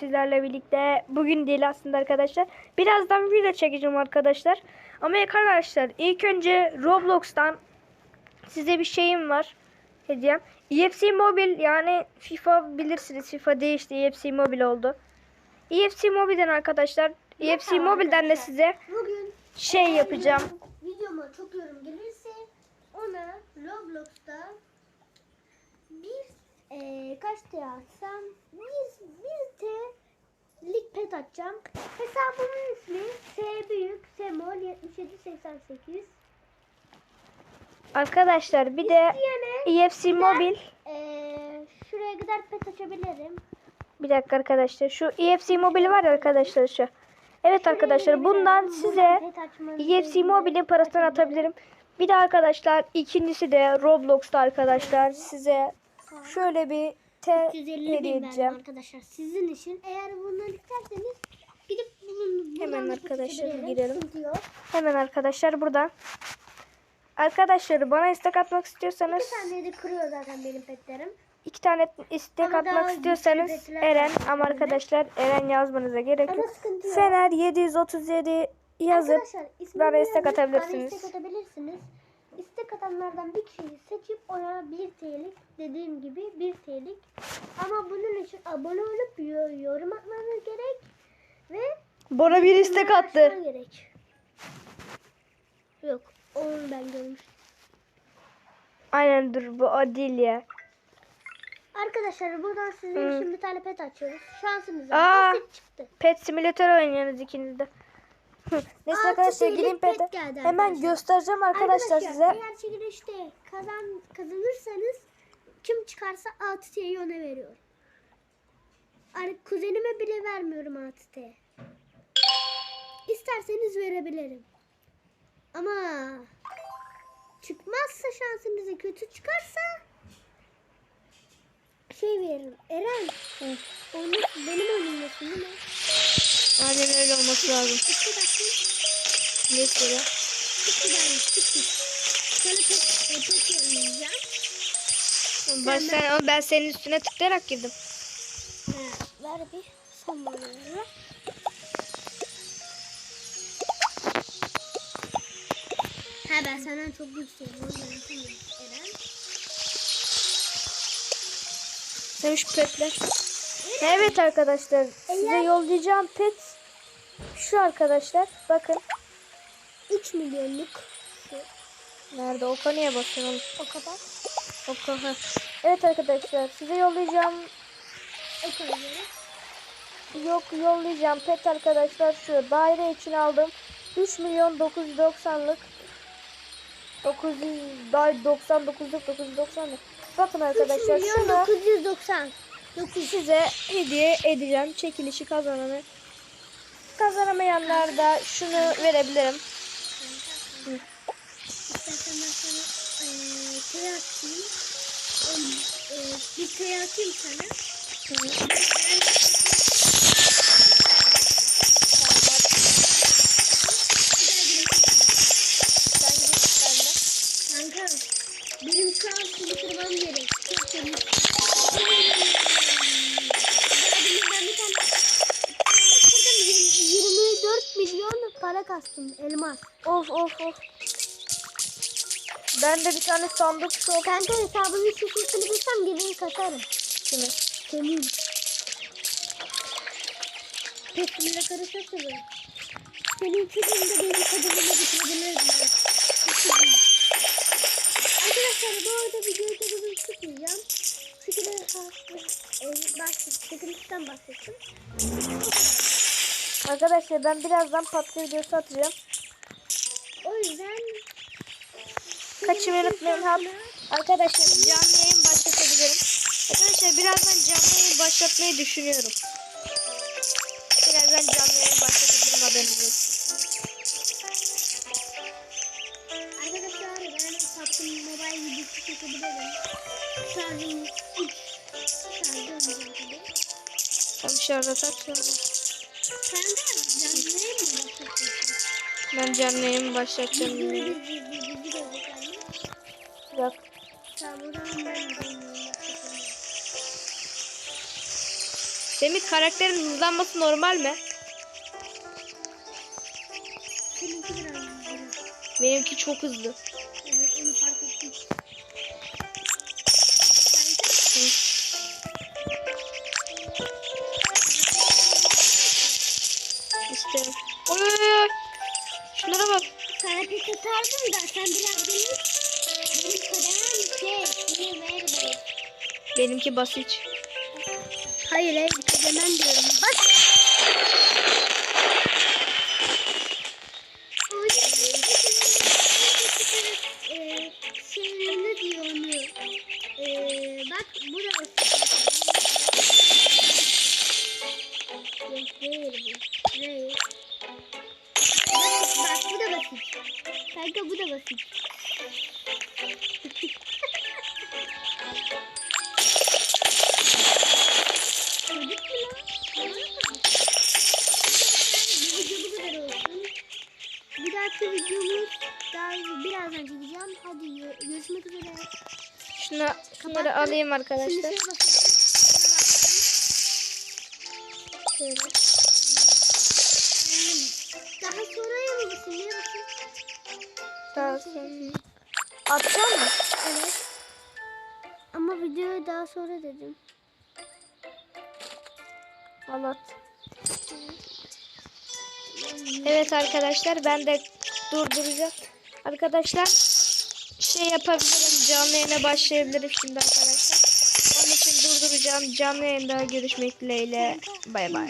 sizlerle birlikte bugün değil aslında arkadaşlar. Birazdan video çekeceğim arkadaşlar. Ama arkadaşlar ilk önce Roblox'tan size bir şeyim var. Hediyem. EFC Mobile yani FIFA bilirsiniz. FIFA değişti. EFC Mobile oldu. EFC Mobile'den arkadaşlar. EFC Mobile'den de size Bugün şey yapacağım. videoma çok yorum gelirse ona Roblox'ta kaç T atsam bir, bir T lig pet atacağım. Hesabımın ismi S büyük Semol 7788. Arkadaşlar bir de İsteyene EFC Mobile eee şuraya kadar pet açabilirim. Bir dakika arkadaşlar. Şu EFC Mobile var ya arkadaşlar şu. Evet arkadaşlar bundan size EFC Mobile'in parasını atabilirim. Bir de arkadaşlar ikincisi de Roblox'ta arkadaşlar size şöyle bir T 150 hediye bin verdim edeceğim. arkadaşlar sizin için. Eğer bundan isterseniz gidip bunun Hemen arkadaşlar girelim. Hemen arkadaşlar buradan. Arkadaşlar bana istek atmak istiyorsanız Bir tane de kırıyor zaten benim petlerim. iki tane istek Ama atmak istiyorsanız Eren ama arkadaşlar Eren yazmanıza gerek yok. Fener 737 yazıp bana istek atabilirsiniz. Bana istek atabilirsiniz. İstek atanlardan bir kişiyi seçip ona 1 TL'lik dediğim gibi 1 TL'lik. Ama bunun için abone olup yo- yorum atmanız gerek ve bana bir istek attı. Gerek. Yok onu ben görmüştüm. Aynen dur bu o değil ya. Arkadaşlar buradan sizin için bir tane pet açıyoruz. Şansımıza Aa. çıktı. Pet simülatör oynuyorsunuz ikiniz de. Neyse Altı arkadaşlar şeylik gireyim pet pet'e. geldi Hemen arkadaşlar. göstereceğim arkadaşlar, size. Eğer çekilişte kazan, kazanırsanız kim çıkarsa 6 T'yi ona veriyorum. Ar- kuzenime bile vermiyorum 6 T. İsterseniz verebilirim. Ama çıkmazsa şansınıza kötü çıkarsa şey veririm. Eren. Onu benim önümdesin değil mi? Aynen öyle olması lazım. İki dakika. Mesela. Çok güzelmiş. Çok güzel. Sana pek, e, pek yollayacağım. Ben, sen, ben senin üstüne tıklayarak girdim. Ha, ver bir. Sen bana ver. Ha ben senden çok yapamıyorum. Eren. Sen şu petler. Evet arkadaşlar size yollayacağım pet şu arkadaşlar. Bakın. 3 milyonluk. Nerede? O konuya bakın oğlum. O kadar. O konu. Evet arkadaşlar size yollayacağım. Yok yollayacağım pet arkadaşlar şu daire için aldım. 3 milyon 990'lık 900 day 99'luk 990'lık. Bakın 3 arkadaşlar milyon şunu 990. size hediye edeceğim. Çekilişi kazananı. Kazanamayanlar da şunu verebilirim. Bir atayım sana. Kanka benim şu an kırmam gerek. Çok temiz. Para kastım elmas. Of of of. Ben de bir tane sandık çok Kanka hesabının çıkmasını bilsem gelin kasarım. kimi? Senin. Pesimle karışırsın. Senin çocuğun da benim kadınımı bitirdiniz. Arkadaşlar bu arada videoyu da bugün çıkmayacağım. Sıkıntı bahsettim. Sıkıntıdan bahsettim. Arkadaşlar ben birazdan patlı videosu atacağım. O yüzden unutmayın ha. Arkadaşlar canlı yayın başlatabilirim. Arkadaşlar birazdan canlı yayın başlatmayı düşünüyorum. Birazdan canlı yayın başlatabilirim haberiniz olsun. Arkadaşlar ben PUBG Mobile videosu çekebilirim. Şarjım 3 şarjı tabii. Tam dışarıda canlı yayın mı başlatıyorsun? Ben canlı yayın başlatacağım. Tamam o zaman ben de canlı yayın başlatıyorum. Semih karakterin hızlanması normal mi? Seninki biraz hızlı. Benimki çok hızlı. Evet onu fark ettim. Bir tutardım da sen biraz beni benim kadar şey ver be. Benimki basit. Hayır hayır demem diyorum. Bak. Eee, şey? Eee, bak bu da Kanka bu da basit. Bir dahaki videomuz daha birazdan çekeceğim. Hadi gö- görüşmek üzere. Şuna, şunları alayım arkadaşlar. Şöyle. Daha sonra mı sonra. Atacağım mı? Evet. Ama videoyu daha sonra dedim. Al at. Evet arkadaşlar ben de durduracağım. Arkadaşlar şey yapabilirim canlı yayına başlayabilirim şimdi arkadaşlar. Onun için durduracağım. Canlı yayında görüşmek dileğiyle. Bay bay.